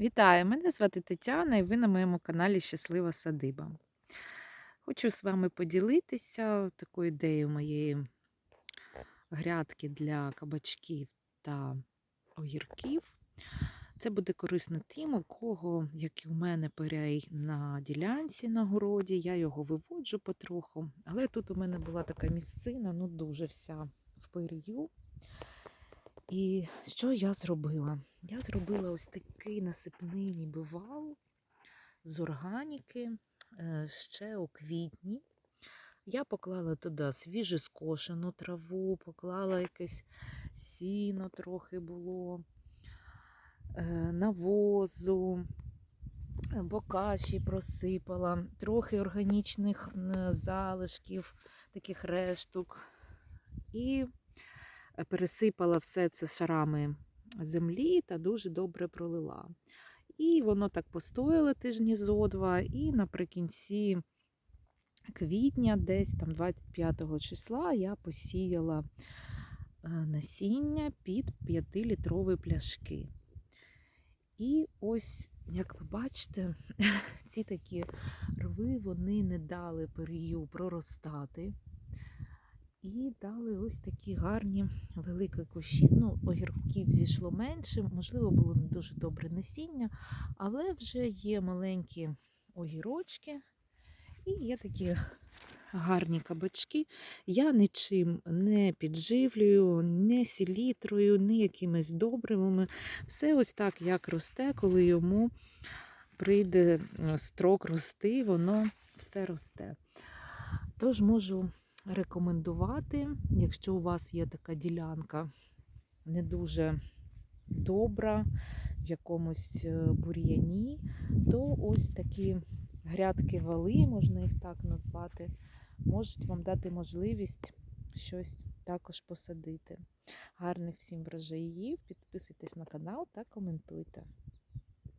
Вітаю! Мене звати Тетяна, і ви на моєму каналі Щаслива Садиба. Хочу з вами поділитися такою ідеєю моєї грядки для кабачків та огірків. Це буде корисно тим, у кого, як і в мене, перей на ділянці на городі. Я його виводжу потроху. Але тут у мене була така місцина, ну дуже вся в пирію. І що я зробила? Я зробила ось такий насипний ніби вал з органіки е, ще у квітні. Я поклала туди свіжу скошену траву, поклала якесь сіно трохи було, е, навозу, бокаші просипала, трохи органічних залишків, таких решток. І пересипала все це шарами землі та дуже добре пролила. І воно так постояло тижні зо два, і наприкінці квітня, десь там 25 числа, я посіяла е, насіння під 5-літрові пляшки. І ось, як ви бачите, ці такі рви вони не дали перію проростати. І дали ось такі гарні великі кущі. Ну, огірків зійшло менше, можливо, було не дуже добре насіння, але вже є маленькі огірочки і є такі гарні кабачки. Я нічим не підживлюю, не селітрою, ні якимись добривами. Все ось так, як росте, коли йому прийде е, строк рости, воно все росте. Тож можу рекомендувати, якщо у вас є така ділянка не дуже добра, в якомусь е, бур'яні, то ось такі грядки вали, можна їх так назвати, можуть вам дати можливість щось також посадити. Гарних всім врожаїв, підписуйтесь на канал та коментуйте.